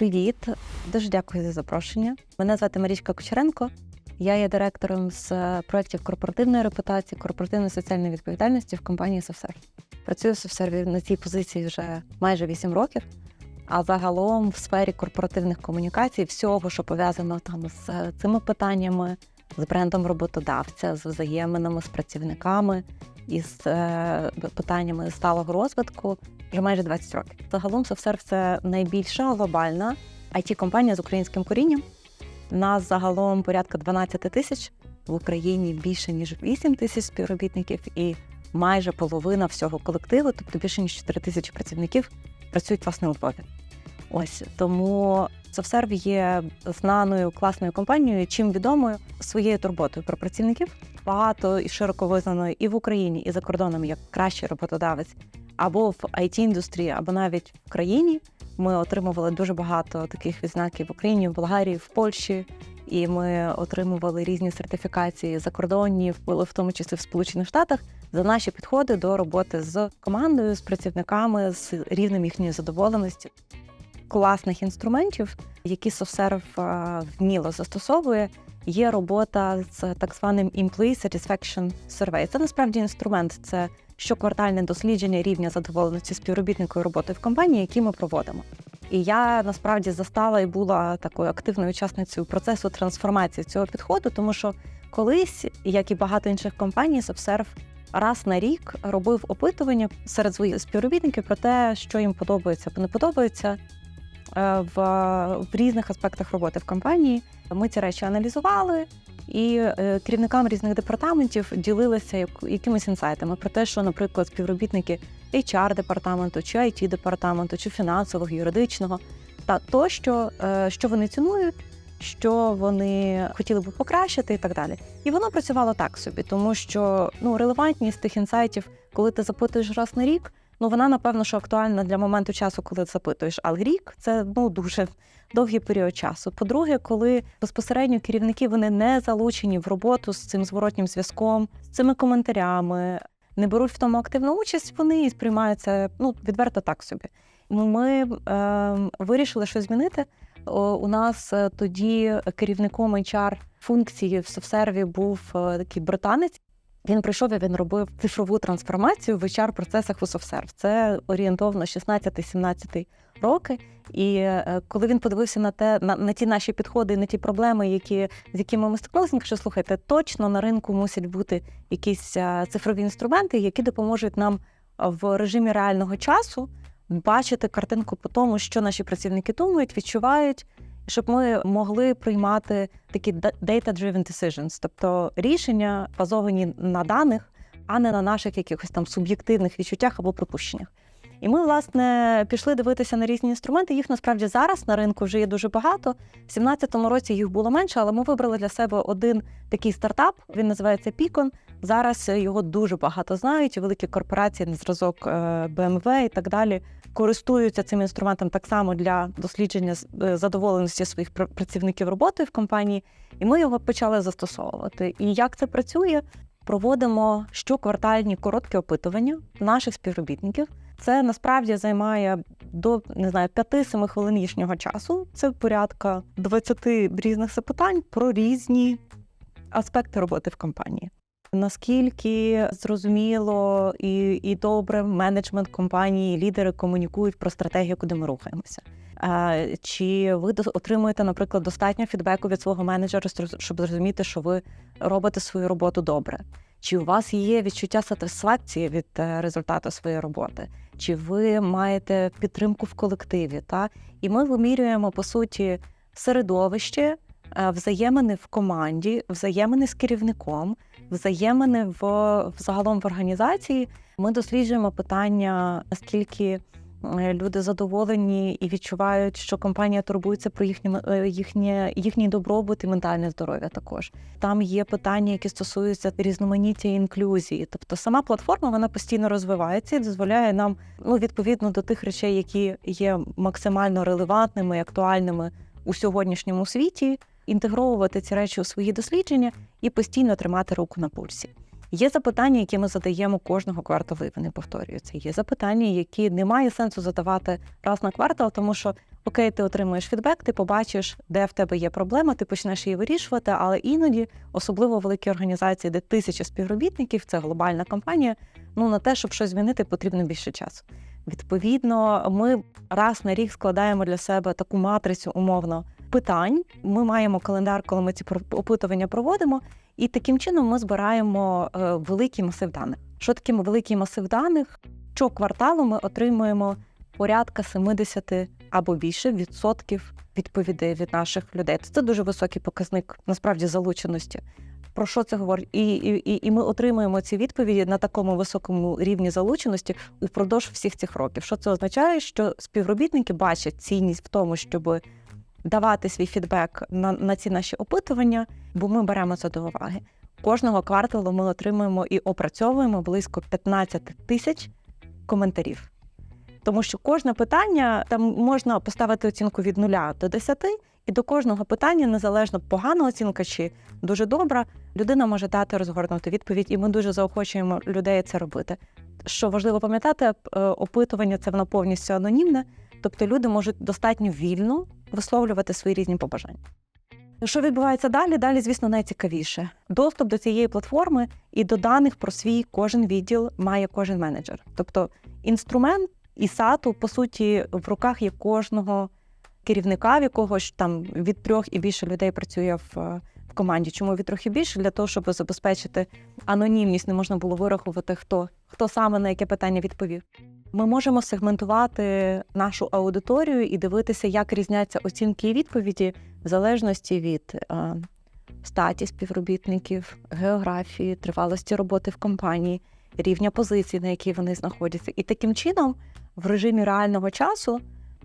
Привіт, дуже дякую за запрошення. Мене звати Марічка Кучеренко. Я є директором з проєктів корпоративної репутації, корпоративної соціальної відповідальності в компанії Софсер. Працюю в Софсерві на цій позиції вже майже 8 років. А загалом в сфері корпоративних комунікацій, всього, що пов'язано там з цими питаннями, з брендом роботодавця, з взаєминами з працівниками і з е, питаннями сталого розвитку, вже майже 20 років. Загалом SoftServe – це найбільша глобальна it компанія з українським корінням. Нас загалом порядка 12 тисяч в Україні більше ніж 8 тисяч співробітників, і майже половина всього колективу, тобто більше ніж 4 тисячі працівників, працюють власне у Львові. Ось тому SoftServe є знаною класною компанією, чим відомою своєю турботою про працівників. Багато і широко визнаною і в Україні, і за кордоном як кращий роботодавець, або в it індустрії, або навіть в країні. Ми отримували дуже багато таких відзнаків в Україні, в Болгарії, в Польщі. І ми отримували різні сертифікації закордонні, в в тому числі в Сполучених Штатах, за наші підходи до роботи з командою, з працівниками, з рівнем їхньої задоволеності. Класних інструментів, які SoftServe е, вміло застосовує, є робота з так званим Employee Satisfaction Survey. Це насправді інструмент, це щоквартальне дослідження рівня задоволеності співробітникою роботи в компанії, які ми проводимо. І я насправді застала і була такою активною учасницею процесу трансформації цього підходу, тому що колись, як і багато інших компаній, SoftServe раз на рік робив опитування серед своїх співробітників про те, що їм подобається або не подобається в, в різних аспектах роботи в компанії. Ми ці речі аналізували. І е, керівникам різних департаментів ділилися як, якимись інсайтами про те, що, наприклад, співробітники HR департаменту, чи IT департаменту, чи фінансового, юридичного, та то, що, е, що вони цінують, що вони хотіли б покращити, і так далі. І воно працювало так собі, тому що ну релевантність тих інсайтів, коли ти запитуєш раз на рік, ну вона напевно що актуальна для моменту часу, коли запитуєш. Але рік це ну дуже довгий період часу. По-друге, коли безпосередньо керівники вони не залучені в роботу з цим зворотнім зв'язком, з цими коментарями, не беруть в тому активну участь, вони і сприймають це ну відверто так собі. Ми е, вирішили щось змінити. У нас е, тоді керівником HR функції в софсерві був е, такий британець. Він прийшов і він робив цифрову трансформацію в HR процесах у SoftServe. Це орієнтовно 16-17 роки. І е, коли він подивився на те, на, на ті наші підходи, на ті проблеми, які з якими ми стикнулися, він каже, слухайте, точно на ринку мусять бути якісь е, цифрові інструменти, які допоможуть нам в режимі реального часу бачити картинку по тому, що наші працівники думають, відчувають, щоб ми могли приймати такі data-driven decisions, тобто рішення базовані на даних, а не на наших якихось там суб'єктивних відчуттях або припущеннях. І ми, власне, пішли дивитися на різні інструменти. Їх насправді зараз на ринку вже є дуже багато. В 2017 році їх було менше, але ми вибрали для себе один такий стартап. Він називається Пікон. Зараз його дуже багато знають. Великі корпорації на зразок е, BMW і так далі користуються цим інструментом так само для дослідження е, задоволеності своїх працівників роботи в компанії. І ми його почали застосовувати. І як це працює? Проводимо щоквартальні короткі опитування наших співробітників. Це насправді займає до не знаю 5-7 хвилин їхнього часу. Це порядка 20 різних запитань про різні аспекти роботи в компанії. Наскільки зрозуміло і і добре менеджмент компанії, лідери комунікують про стратегію, куди ми рухаємося? Чи ви отримуєте, наприклад, достатньо фідбеку від свого менеджера, щоб зрозуміти, що ви робите свою роботу добре? Чи у вас є відчуття сатисфакції від е, результату своєї роботи? Чи ви маєте підтримку в колективі? Та? І ми вимірюємо по суті середовище, взаємини в команді, взаємини з керівником, взаємини в, в загалом в організації. Ми досліджуємо питання, наскільки Е, люди задоволені і відчувають, що компанія турбується про їхнє е, їхнє їхній добробут і ментальне здоров'я. Також там є питання, які стосуються різноманіття і інклюзії. Тобто сама платформа вона постійно розвивається і дозволяє нам ну відповідно до тих речей, які є максимально релевантними і актуальними у сьогоднішньому світі, інтегровувати ці речі у свої дослідження і постійно тримати руку на пульсі. Є запитання, які ми задаємо кожного кварталу, і вони повторюються. Є запитання, які немає сенсу задавати раз на квартал, тому що окей, ти отримуєш фідбек, ти побачиш, де в тебе є проблема, ти почнеш її вирішувати, але іноді, особливо в великій організації, де тисячі співробітників, це глобальна компанія. Ну на те, щоб щось змінити, потрібно більше часу. Відповідно, ми раз на рік складаємо для себе таку матрицю умовно питань. Ми маємо календар, коли ми ці опитування проводимо, і таким чином ми збираємо е, великий масив даних. Що таке великий масив даних? Щокварталу ми отримуємо порядка 70 або більше відсотків відповідей від наших людей. Це дуже високий показник насправді залученості. Про що це говорить? І, і, і- ми отримуємо ці відповіді на такому високому рівні залученості упродовж всіх цих років. Що це означає? Що співробітники бачать цінність в тому, щоб давати свій фідбек на, на ці наші опитування, бо ми беремо це до уваги. Кожного кварталу ми отримуємо і опрацьовуємо близько 15 тисяч коментарів. Тому що кожне питання там можна поставити оцінку від 0 до 10, і до кожного питання, незалежно погана оцінка чи дуже добра, людина може дати розгорнуту відповідь, і ми дуже заохочуємо людей це робити. Що важливо пам'ятати, е, опитування це воно повністю анонімне, тобто люди можуть достатньо вільно висловлювати свої різні побажання. Що відбувається далі? Далі, звісно, найцікавіше. Доступ до цієї платформи і до даних про свій кожен відділ має кожен менеджер. Тобто інструмент і сату, по суті, в руках є кожного керівника, в якого ж там від трьох і більше людей працює в, в команді. Чому від трьох і більше? Для того, щоб забезпечити анонімність, не можна було вирахувати, хто, хто саме на яке питання відповів. Ми можемо сегментувати нашу аудиторію і дивитися, як різняться оцінки і відповіді в залежності від е, статі співробітників, географії, тривалості роботи в компанії, рівня позицій, на якій вони знаходяться. І таким чином, в режимі реального часу,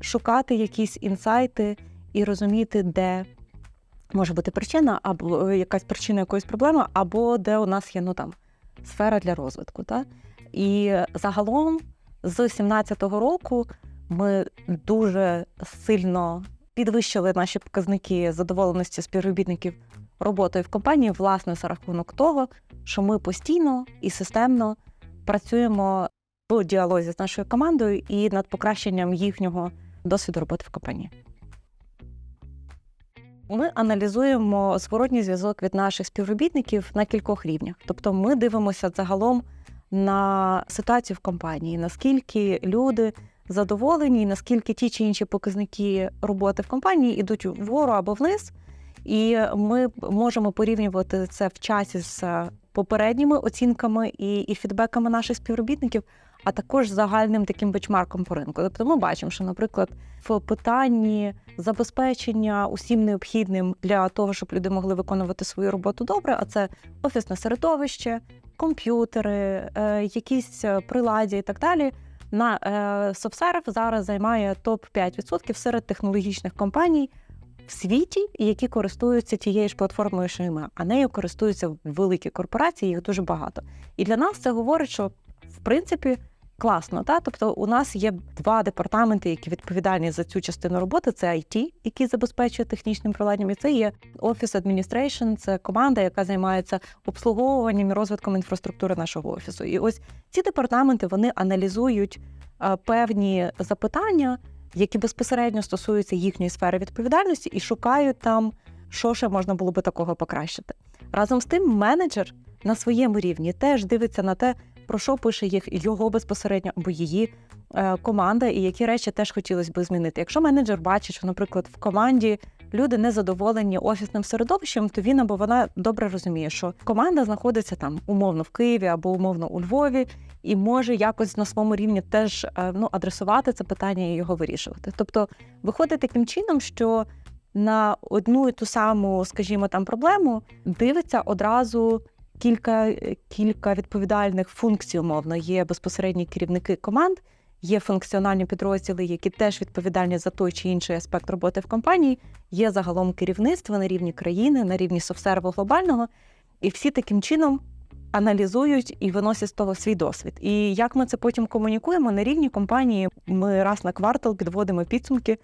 шукати якісь інсайти і розуміти, де може бути причина, або е, якась причина якоїсь проблеми, або де у нас є ну там сфера для розвитку. Та? І загалом з 2017 року ми дуже сильно підвищили наші показники задоволеності співробітників роботою в компанії, власне, за рахунок того, що ми постійно і системно працюємо в діалозі з нашою командою і над покращенням їхнього досвіду роботи в компанії. Ми аналізуємо зворотній зв'язок від наших співробітників на кількох рівнях. Тобто, ми дивимося загалом на ситуацію в компанії, наскільки люди задоволені, наскільки ті чи інші показники роботи в компанії йдуть вгору або вниз. І ми можемо порівнювати це в часі з попередніми оцінками і, і фідбеками наших співробітників, а також загальним таким бечмарком по ринку. Тобто ми бачимо, що, наприклад, в питанні забезпечення усім необхідним для того, щоб люди могли виконувати свою роботу добре, а це офісне середовище, комп'ютери, е, якісь приладі і так далі. На е, SoftServe зараз займає топ 5% серед технологічних компаній в світі, які користуються тією ж платформою, що і ми, а нею користуються великі корпорації, їх дуже багато. І для нас це говорить, що в принципі класно. Та? Тобто, у нас є два департаменти, які відповідальні за цю частину роботи: це IT, який забезпечує технічним приладдям, і це є Office Administration, це команда, яка займається обслуговуванням і розвитком інфраструктури нашого офісу. І ось ці департаменти вони аналізують певні запитання, які безпосередньо стосуються їхньої сфери відповідальності, і шукають там, що ще можна було би такого покращити. Разом з тим, менеджер на своєму рівні теж дивиться на те, про що пише їх його безпосередньо або її е, команда, і які речі теж хотілося б змінити. Якщо менеджер бачить, що, наприклад, в команді люди не задоволені офісним середовищем, то він або вона добре розуміє, що команда знаходиться там умовно в Києві або умовно у Львові, і може якось на своєму рівні теж е, ну, адресувати це питання і його вирішувати. Тобто виходить таким чином, що на одну і ту саму, скажімо, там проблему дивиться одразу кілька, кілька відповідальних функцій, умовно. Є безпосередні керівники команд, є функціональні підрозділи, які теж відповідальні за той чи інший аспект роботи в компанії, є загалом керівництво на рівні країни, на рівні софсерву глобального, і всі таким чином аналізують і виносять з того свій досвід. І як ми це потім комунікуємо на рівні компанії, ми раз на квартал підводимо підсумки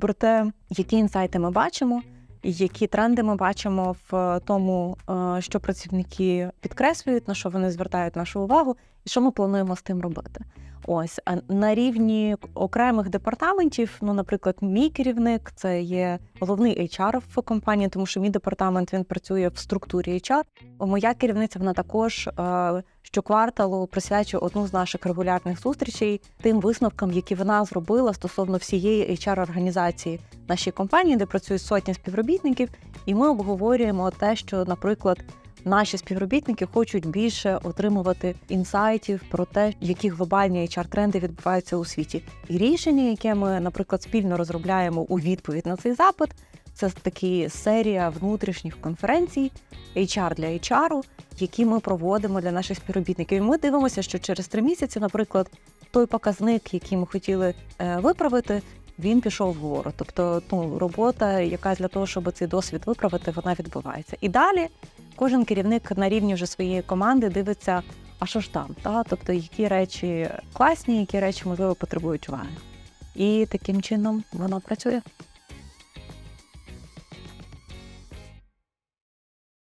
про те, які інсайти ми бачимо, які тренди ми бачимо в тому, е, що працівники підкреслюють, на що вони звертають нашу увагу, і що ми плануємо з тим робити. Ось на рівні окремих департаментів, ну, наприклад, мій керівник це є головний HR в компанії, тому що мій департамент він працює в структурі HR. Моя керівниця вона також е, щокварталу присвячує одну з наших регулярних зустрічей тим висновкам, які вона зробила стосовно всієї HR-організації нашій компанії, де працюють сотні співробітників, і ми обговорюємо те, що, наприклад, наші співробітники хочуть більше отримувати інсайтів про те, які глобальні HR-тренди відбуваються у світі. І рішення, яке ми, наприклад, спільно розробляємо у відповідь на цей запит, це такі серія внутрішніх конференцій HR для HR, які ми проводимо для наших співробітників. І ми дивимося, що через три місяці, наприклад, той показник, який ми хотіли е, виправити. Він пішов вгору, тобто ну, робота, яка для того, щоб цей досвід виправити, вона відбувається. І далі кожен керівник на рівні вже своєї команди дивиться, а що ж там, та? тобто які речі класні, які речі можливо потребують уваги. І таким чином воно працює.